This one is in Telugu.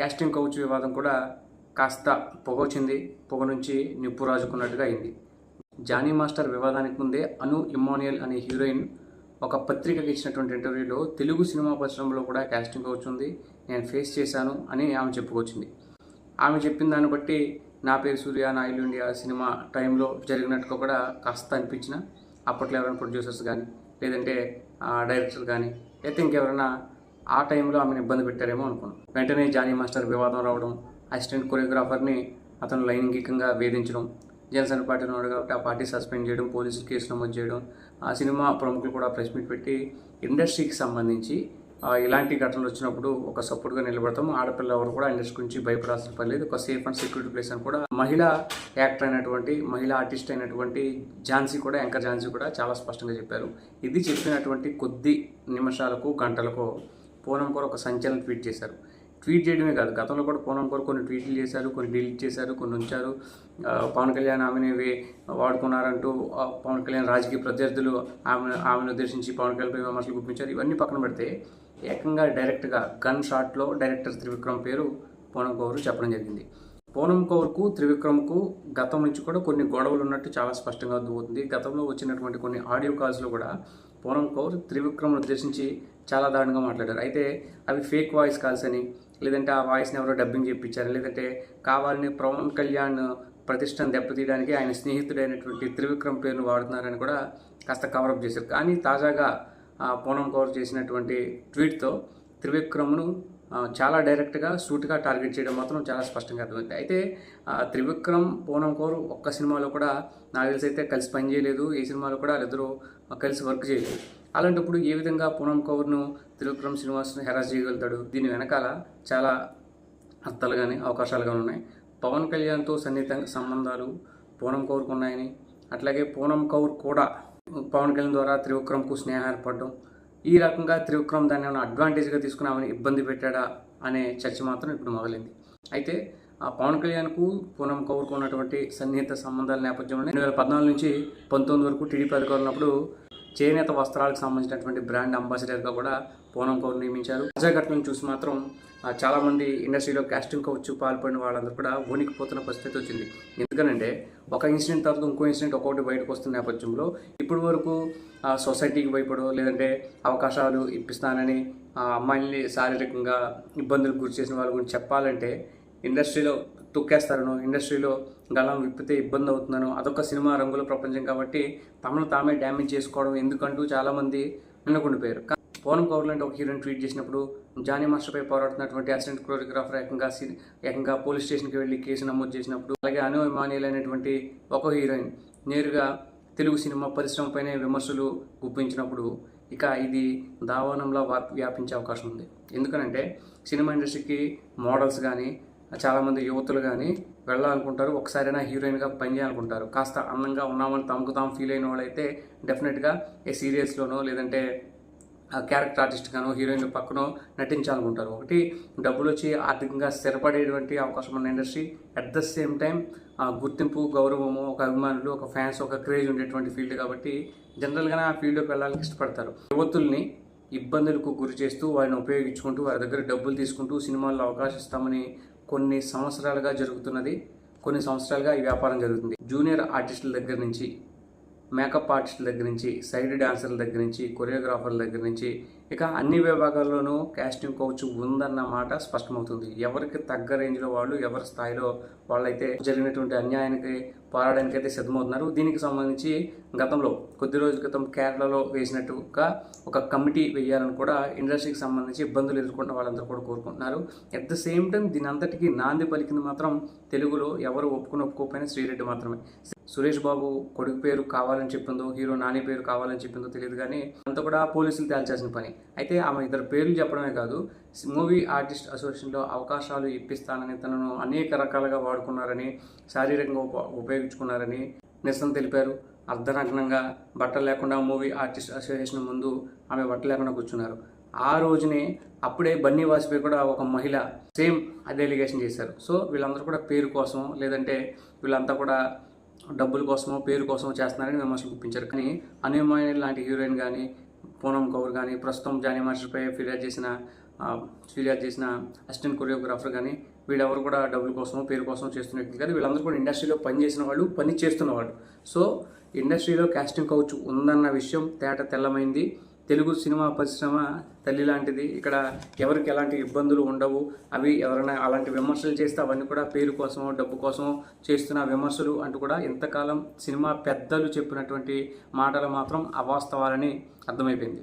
క్యాస్టింగ్ కౌచ్ వివాదం కూడా కాస్త పొగొచ్చింది. పొగ నుంచి నిప్పు రాజుకున్నట్టుగా అయింది. జానీ మాస్టర్ వివాదానికి ముందే అను ఇమ్మానియల్ అనే హీరోయిన్ ఒక పత్రికకి ఇచ్చినటువంటి ఇంటర్వ్యూలో తెలుగు సినిమా పరిశ్రమలో కూడా క్యాస్టింగ్ కౌచ్ ఉంది. నేను ఫేస్ చేశాను అని ఆమె చెప్పుకొచ్చింది. ఆమె చెప్పిన దాన్ని బట్టి నా పేరు సూర్య నా ఇల్లు ఇండియా సినిమా టైంలో జరిగినట్టుగా కూడా కాస్త అనిపించిన అప్పట్లో ఎవరైనా ప్రొడ్యూసర్స్ కానీ లేదంటే డైరెక్టర్ కానీ లేకపోతే ఇంకెవరైనా ఆ టైంలో ఆమెను ఇబ్బంది పెట్టారేమో అనుకున్నాను వెంటనే జానీ మాస్టర్ వివాదం రావడం అసిస్టెంట్ కొరియోగ్రాఫర్ని అతను లైంగికంగా వేధించడం జనసేన పార్టీ ఉన్నాడు కాబట్టి ఆ పార్టీ సస్పెండ్ చేయడం పోలీసులు కేసు నమోదు చేయడం ఆ సినిమా ప్రముఖులు కూడా ప్రెస్ మీట్ పెట్టి ఇండస్ట్రీకి సంబంధించి ఇలాంటి ఘటనలు వచ్చినప్పుడు ఒక సపోర్ట్గా నిలబడతాము ఆడపిల్ల ఎవరు కూడా ఇండస్ట్రీ గురించి భయపడాల్సిన పని లేదు. ఒక సేఫ్ అండ్ సెక్యూరిటీ ప్లేస్ అని కూడా మహిళా యాక్టర్ అయినటువంటి మహిళా ఆర్టిస్ట్ అయినటువంటి ఝాన్సీ కూడా యాంకర్ ఝాన్సీ కూడా చాలా స్పష్టంగా చెప్పారు. ఇది చెప్పినటువంటి కొద్ది నిమిషాలకు గంటలకు పూనం కూడా ఒక సంచలనం ట్వీట్ చేశారు. ట్వీట్ చేయడమే కాదు గతంలో కూడా పూనం కూడా కొన్ని ట్వీట్లు చేశారు కొన్ని డిలీట్ చేశారు కొన్ని ఉంచారు. పవన్ కళ్యాణ్ ఆమెనే వాడుకున్నారంటూ పవన్ కళ్యాణ్ రాజకీయ ప్రత్యర్థులు ఆమె ఆమెను ఉద్దేశించి పవన్ కళ్యాణ్ విమర్శలు గుప్పించారు. ఇవన్నీ పక్కన పెడితే ఏకంగా డైరెక్ట్గా గన్ షాట్లో డైరెక్టర్ త్రివిక్రమ్ పేరు పూనం కౌర్ చెప్పడం జరిగింది. పూనం కౌర్కు త్రివిక్రమ్కు గతం నుంచి కూడా కొన్ని గొడవలు ఉన్నట్టు చాలా స్పష్టంగా అర్థమవుతుంది. గతంలో వచ్చినటువంటి కొన్ని ఆడియో కాల్స్లో కూడా పూనం కౌర్ త్రివిక్రమ్ను ఉద్దేశించి చాలా దారుణంగా మాట్లాడారు. అయితే అవి ఫేక్ వాయిస్ కాల్స్ అని లేదంటే ఆ వాయిస్ని ఎవరో డబ్బింగ్ చేయించారు లేదంటే కావాలని పవన్ కళ్యాణ్ ప్రతిష్టను దెబ్బతీయడానికి ఆయన స్నేహితుడైనటువంటి త్రివిక్రమ్ పేరును వాడుతున్నారని కూడా కాస్త కవరప్ చేశారు. కానీ తాజాగా పూనం కౌర్ చేసినటువంటి ట్వీట్తో త్రివిక్రమ్ను చాలా డైరెక్ట్గా సూట్గా టార్గెట్ చేయడం మాత్రం చాలా స్పష్టంగా అర్థమైంది. అయితే త్రివిక్రమ్ పూనం కౌర్ ఒక్క సినిమాలో కూడా నాకు తెలిసి అయితే కలిసి పనిచేయలేదు ఈ సినిమాలో కూడా వాళ్ళిద్దరూ కలిసి వర్క్ చేయలేదు. అలాంటప్పుడు ఏ విధంగా పూనం కౌర్ను త్రివిక్రమ్ శ్రీనివాస్ను హెరాస్ చేయగలుగుతాడు? దీని వెనకాల చాలా అర్థాలు కానీ అవకాశాలు కానీ ఉన్నాయి. పవన్ కళ్యాణ్తో సన్నిహిత సంబంధాలు పూనం కౌర్కు ఉన్నాయని అట్లాగే పూనం కౌర్ కూడా పవన్ కళ్యాణ్ ద్వారా త్రివిక్రమ్కు స్నేహం ఏర్పడడం ఈ రకంగా త్రివిక్రమ్ దాన్ని ఏమైనా అడ్వాంటేజ్గా తీసుకుని ఇబ్బంది పెట్టాడా అనే చర్చ మాత్రం ఇప్పుడు మొదలైంది. అయితే ఆ పవన్ కళ్యాణ్కు పూనం కౌర్కు ఉన్నటువంటి సన్నిహిత సంబంధాల నేపథ్యంలో రెండు వేల పద్నాలుగు నుంచి పంతొమ్మిది వరకు టీడీపీ అధికారులు ఉన్నప్పుడు చేనేత వస్త్రాలకు సంబంధించినటువంటి బ్రాండ్ అంబాసిడర్గా కూడా పూనం కౌర్ నియమించారు. తాజా చూసి మాత్రం చాలామంది ఇండస్ట్రీలో క్యాస్టింగ్ కౌచ్ పాల్పడిన వాళ్ళందరూ కూడా వణికిపోతున్న పరిస్థితి వచ్చింది. ఎందుకనంటే ఒక ఇన్సిడెంట్ తర్వాత ఇంకో ఇన్సిడెంట్ ఒకటి బయటకు వస్తున్న నేపథ్యంలో ఇప్పటి వరకు సొసైటీకి భయపడో లేదంటే అవకాశాలు ఇప్పిస్తానని ఆ అమ్మాయిల్ని శారీరకంగా ఇబ్బందులకు గురి చేసిన వాళ్ళ గురించి చెప్పాలంటే ఇండస్ట్రీలో తొక్కేస్తారను ఇండస్ట్రీలో గళం విప్పితే ఇబ్బంది అవుతున్నాను అదొక సినిమా రంగుల ప్రపంచం కాబట్టి తమను తామే డ్యామేజ్ చేసుకోవడం ఎందుకంటూ చాలామంది అనుకుండిపోయారు పవన్ పూనం కౌర్ లాంటి ఒక హీరోయిన్ ట్వీట్ చేసినప్పుడు జానీ మాస్టర్పై పోరాడుతున్నటువంటి అసిస్టెంట్ కొరియోగ్రాఫర్ ఏకంగా ఏకంగా పోలీస్ స్టేషన్కి వెళ్ళి కేసు నమోదు చేసినప్పుడు అలాగే అను ఇమానియల్ అనేటువంటి ఒక హీరోయిన్ నేరుగా తెలుగు సినిమా పరిశ్రమపైనే విమర్శలు గుప్పించినప్పుడు ఇక ఇది దావానంలో వ్యాపించే అవకాశం ఉంది. ఎందుకనంటే సినిమా ఇండస్ట్రీకి మోడల్స్ కానీ చాలామంది యువతులు కానీ వెళ్ళాలనుకుంటారు. ఒకసారైనా హీరోయిన్గా పనిచేయాలనుకుంటారు కాస్త అందంగా ఉన్నామని తమకు తాము ఫీల్ అయిన వాళ్ళైతే డెఫినెట్గా ఏ సీరియల్స్లోనో లేదంటే ఆ క్యారెక్టర్ ఆర్టిస్ట్గానో హీరోయిన్ పక్కనో నటించాలనుకుంటారు. ఒకటి డబ్బులు వచ్చి ఆర్థికంగా స్థిరపడేటువంటి అవకాశం ఉన్న industry at the same time ఆ గుర్తింపు గౌరవము ఒక అభిమానులు ఒక ఫ్యాన్స్ ఒక క్రేజ్ ఉండేటువంటి ఫీల్డ్ కాబట్టి జనరల్గానే ఆ ఫీల్డ్లోకి వెళ్ళాలని ఇష్టపడతారు. యువతుల్ని ఇబ్బందులకు గురి చేస్తూ వారిని ఉపయోగించుకుంటూ వారి దగ్గర డబ్బులు తీసుకుంటూ సినిమాల్లో అవకాశం ఇస్తామని కొన్ని సంవత్సరాలుగా జరుగుతున్నది. కొన్ని సంవత్సరాలుగా ఈ వ్యాపారం జరుగుతుంది. జూనియర్ ఆర్టిస్టుల దగ్గర నుంచి మేకప్ ఆర్టిస్టుల దగ్గర నుంచి సైడ్ డాన్సర్ల దగ్గర నుంచి కొరియోగ్రాఫర్ల దగ్గర నుంచి ఇక అన్ని విభాగాల్లోనూ కాస్టింగ్ కోచ్ ఉందన్న మాట స్పష్టమవుతుంది. ఎవరికి తగ్గ రేంజ్లో వాళ్ళు ఎవరి స్థాయిలో వాళ్ళైతే జరిగినటువంటి అన్యాయానికి పోరాడానికి అయితే సిద్ధమవుతున్నారు. దీనికి సంబంధించి గతంలో కొద్ది రోజుల క్రితం కేరళలో వేసినట్టుగా ఒక కమిటీ వేయాలని కూడా ఇండస్ట్రీకి సంబంధించి ఇబ్బందులు ఎదుర్కొంటున్న వాళ్ళందరూ కూడా కోరుకుంటున్నారు. అట్ ద సేమ్ టైం దీని అంతటికీ నాంది పలికింది మాత్రం తెలుగులో ఎవరు ఒప్పుకుని ఒప్పుకోకపోయినా శ్రీరెడ్డి మాత్రమే. సురేష్ బాబు కొడుకు పేరు కావాలని చెప్పిందో హీరో నాని పేరు కావాలని చెప్పిందో తెలియదు కానీ అంతా కూడా పోలీసులు తేల్చాల్సిన పని. అయితే ఆమె ఇద్దరు పేర్లు చెప్పడమే కాదు మూవీ ఆర్టిస్ట్ అసోసియేషన్లో అవకాశాలు ఇప్పిస్తానని తనను అనేక రకాలుగా వాడుకున్నారని శారీరకంగా ఉప ఉపయోగించుకున్నారని నిరసన తెలిపారు. అర్ధనగ్నంగా బట్టలు లేకుండా మూవీ ఆర్టిస్ట్ అసోసియేషన్ ముందు ఆమె బట్టలు లేకుండా కూర్చున్నారు. ఆ రోజునే అప్పుడే బన్నీ వాజ్పేయి కూడా ఒక మహిళ సేమ్ అదే ఎలిగేషన్ చేశారు. సో వీళ్ళందరూ కూడా పేరు కోసం లేదంటే వీళ్ళంతా కూడా డబ్బుల కోసమో పేరు కోసమో చేస్తున్నారని విమర్శలు గుప్పించారు. కానీ అనుమాని లాంటి హీరోయిన్ కానీ పూనం కౌర్ కానీ ప్రస్తుతం జానీ మాస్టర్పై ఫిర్యాదు చేసిన ఫిర్యాదు చేసిన అసిస్టెంట్ కొరియోగ్రాఫర్ కానీ వీళ్ళెవరు కూడా డబ్బుల కోసమో పేరు కోసం చేస్తున్న వ్యక్తులు కాదు వీళ్ళందరూ కూడా ఇండస్ట్రీలో పని చేసిన వాళ్ళు పని చేస్తున్న వాళ్ళు సో ఇండస్ట్రీలో కాస్టింగ్ కౌచ్ ఉందన్న విషయం తేట తెల్లమైంది. తెలుగు సినిమా పరిశ్రమ తల్లి లాంటిది. ఇక్కడ ఎవరికి ఎలాంటి ఇబ్బందులు ఉండవు. అవి ఎవరైనా అలాంటి విమర్శలు చేస్తే అవన్నీ కూడా పేరు కోసమో డబ్బు కోసమో చేస్తున్న విమర్శలు అంటూ కూడా ఇంతకాలం సినిమా పెద్దలు చెప్పినటువంటి మాటలు మాత్రం అవాస్తవాలని అర్థమైపోయింది.